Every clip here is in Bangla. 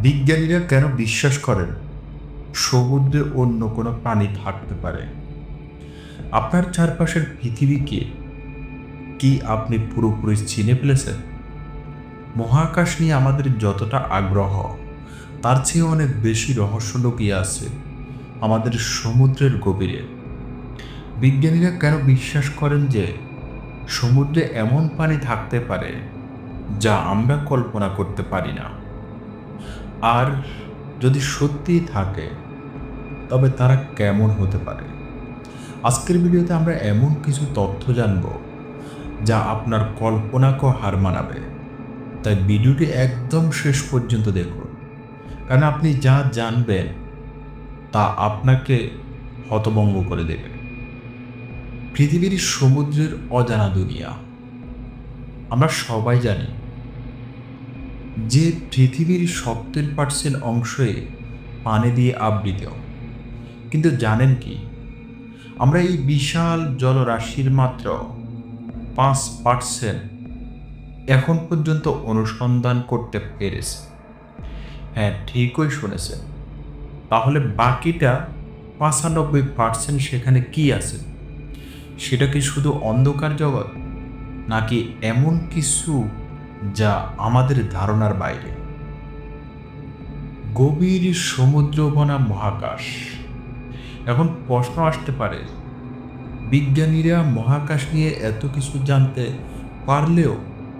বিজ্ঞানীরা কেন বিশ্বাস করেন সমুদ্রে অন্য কোনো প্রাণী থাকতে পারে? আপনার চারপাশের পৃথিবীকে কি আপনি পুরোপুরি চিনে ফেলেছেন? মহাকাশ নিয়ে আমাদের যতটা আগ্রহ, তার চেয়ে অনেক বেশি রহস্য লুকিয়ে আছে আমাদের সমুদ্রের গভীরে। বিজ্ঞানীরা কেন বিশ্বাস করেন যে সমুদ্রে এমন পানি থাকতে পারে যা আমরা কল্পনা করতে পারি না? আর যদি সত্যিই থাকে, তবে তারা কেমন হতে পারে? আজকের ভিডিওতে আমরা এমন কিছু তথ্য জানব, যা আপনার কল্পনাকেও হার মানাবে। তাই ভিডিওটি একদম শেষ পর্যন্ত দেখুন, কারণ আপনি যা জানবেন, তা আপনাকে হতভঙ্গ করে দেবে। পৃথিবীর সমুদ্রের অজানা দুনিয়া, আমরা সবাই জানি যে পৃথিবীর সত্তর পার্সেন্ট অংশই পানি দিয়ে আবৃত। কিন্তু জানেন কি? আমরা এই বিশাল জলরাশির মাত্র পাঁচ পার্সেন্ট এখন পর্যন্ত অনুসন্ধান করতে পেরেছে। হ্যাঁ ঠিকই শুনেছেন। তাহলে বাকিটা পঁচানব্বই পার্সেন্ট সেখানে কি আছে? সেটা কি শুধু অন্ধকার জগৎ, নাকি এমন কিছু যা আমাদের ধারণার বাইরে। গভীর সমুদ্র বনাম মহাকাশ। এখন প্রশ্ন আসতে পারে, বিজ্ঞানীরা মহাকাশ নিয়ে এত কিছু জানতে পারলেও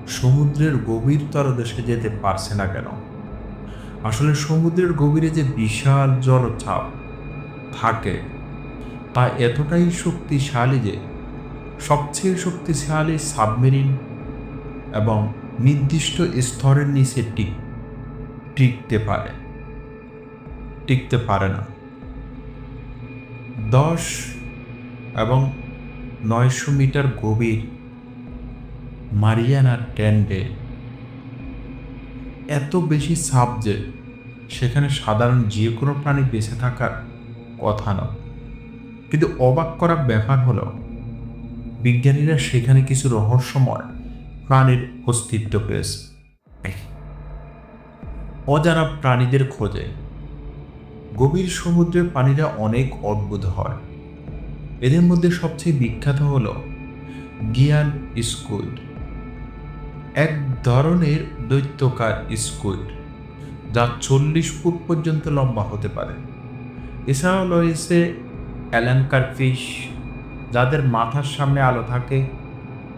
সমুদ্রের গভীর তলদেশে যেতে পারছে না কেন? আসলে সমুদ্রের গভীরে যে বিশাল জলচাপ থাকে, তা এতটাই শক্তিশালী যে, সবচেয়ে শক্তিশালী সাবমেরিন এবং নির্দিষ্ট স্তরের নিচে টিক, টিকতে পারে। টিকতে পারে না। দশ এবং নয়শো মিটার গভীর মারিয়ানা ট্যান্ডে এত বেশি সাপ যে সেখানে সাধারণ যে কোনো প্রাণী বেঁচে থাকার কথা নয়। কিন্তু অবাক করা ব্যাপার হলো, বিজ্ঞানীরা সেখানে কিছু রহস্যময় প্রাণীর অস্তিত্ব পেয়েছে। অজানা প্রাণীদের খোঁজে গভীর সমুদ্রের প্রাণীরা অনেক অদ্ভুত হয়। এদের মধ্যে সবচেয়ে বিখ্যাত হল গিয়ান স্কুইড। এক ধরনের দৈত্যকার স্কুইড, যা চল্লিশ ফুট পর্যন্ত লম্বা হতে পারে। এছাড়াও রয়েছে অ্যালাঙ্কার ফিশ যাদের মাথার সামনে আলো থাকে,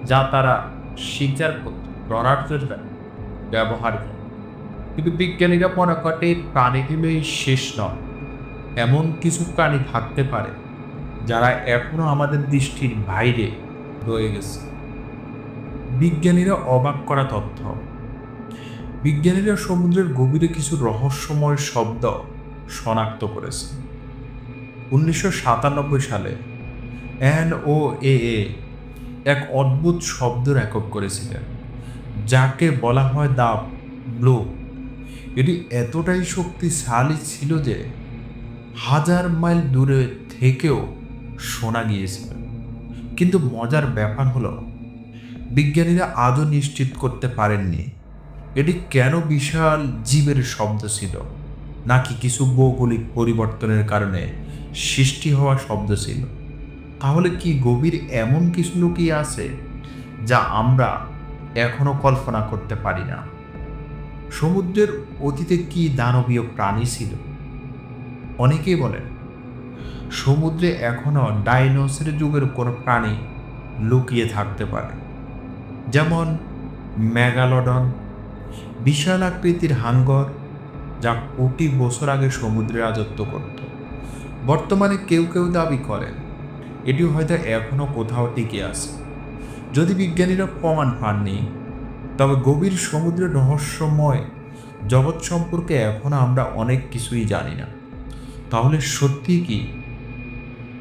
যা তারা শিকার করতে ব্যবহার করে। কিন্তু বিজ্ঞানীরা মনে করে প্রাণীগুলোই শেষ নয়। এমন কিছু প্রাণী থাকতে পারে যারা এখনও আমাদের দৃষ্টির বাইরে রয়ে গেছে। বিজ্ঞানীরা অবাক করা তথ্য। বিজ্ঞানীরা সমুদ্রের গভীরে কিছু রহস্যময় শব্দ শনাক্ত করেছে। উনিশশো সাতানব্বই সালে এন ও এ এক অদ্ভুত শব্দ রেকর্ড করেছিলেন, যাকে বলা হয় দা ব্লো। এটি এতটাই শক্তিশালী ছিল যে হাজার মাইল দূরে থেকেও শোনা গিয়েছিল। কিন্তু মজার ব্যাপার হলো, বিজ্ঞানীরা আজও নিশ্চিত করতে পারেননি এটি কেন বিশাল জীবের শব্দ ছিল, নাকি কিছু ভৌগোলিক পরিবর্তনের কারণে সৃষ্টি হওয়া শব্দ ছিল। তাহলে কি গভীর এমন কিছু লুকিয়ে আছে যা আমরা এখনও কল্পনা করতে পারি না? সমুদ্রের অতীতে কি দানবীয় প্রাণী ছিল? অনেকেই বলেন, সমুদ্রে এখনও ডাইনোসের যুগের কোনো প্রাণী লুকিয়ে থাকতে পারে। যেমন ম্যাগালডন, বিশাল আকৃতির হাঙ্গর যা কোটি বছর আগে সমুদ্রে রাজত্ব করত। বর্তমানে কেউ কেউ দাবি করেন এটি হয়তো এখনও কোথাও টিকে আছে। যদি বিজ্ঞানীরা প্রমাণ পাননি, তবে গভীর সমুদ্রের রহস্যময় জগৎ সম্পর্কে এখনও আমরা অনেক কিছুই জানি না। তাহলে সত্যি কি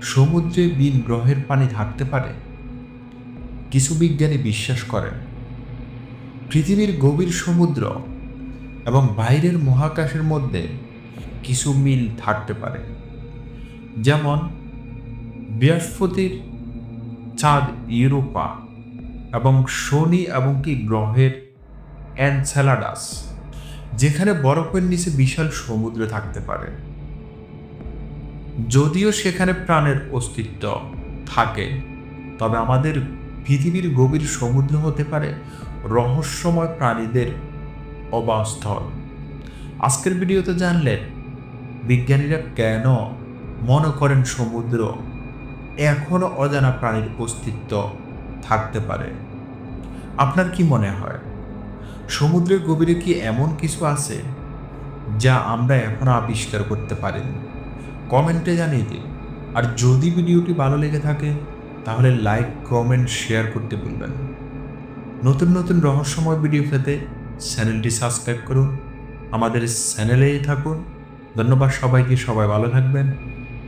সমুদ্রে বিন গ্রহের পানি থাকতে পারে? কিছু বিজ্ঞানী বিশ্বাস করেন, পৃথিবীর গভীর সমুদ্র এবং বাইরের মহাকাশের মধ্যে কিছু মিল থাকতে পারে। যেমন বৃহস্পতির চাঁদ ইউরোপা এবং শনি এবং কি গ্রহের অ্যানসেলাডাস যেখানে বরফের নিচে বিশাল সমুদ্র থাকতে পারে। যদিও সেখানে প্রাণের অস্তিত্ব থাকে, তবে আমাদের পৃথিবীর গভীর সমুদ্র হতে পারে রহস্যময় প্রাণীদের অবাস্থল আজকের ভিডিওতে জানলেন বিজ্ঞানীরা কেন মনে করেন সমুদ্র এখনও অজানা প্রাণীর অস্তিত্ব থাকতে পারে। আপনার কি মনে হয়? সমুদ্রের গভীরে কি এমন কিছু আছে যা আমরা এখনও আবিষ্কার করতে পারিনি? কমেন্টে জানিয়ে দিন। আর যদি ভিডিওটি ভালো লেগে থাকে, তাহলে লাইক, কমেন্ট, শেয়ার করতে ভুলবেন নতুন নতুন রহস্যময় ভিডিও পেতে চ্যানেলটি সাবস্ক্রাইব করুন। আমাদের চ্যানেলেই থাকুন। ধন্যবাদ সবাইকে। সবাই ভালো থাকবেন,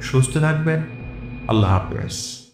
সুস্থ থাকবেন। আল্লাহ হাফেজ।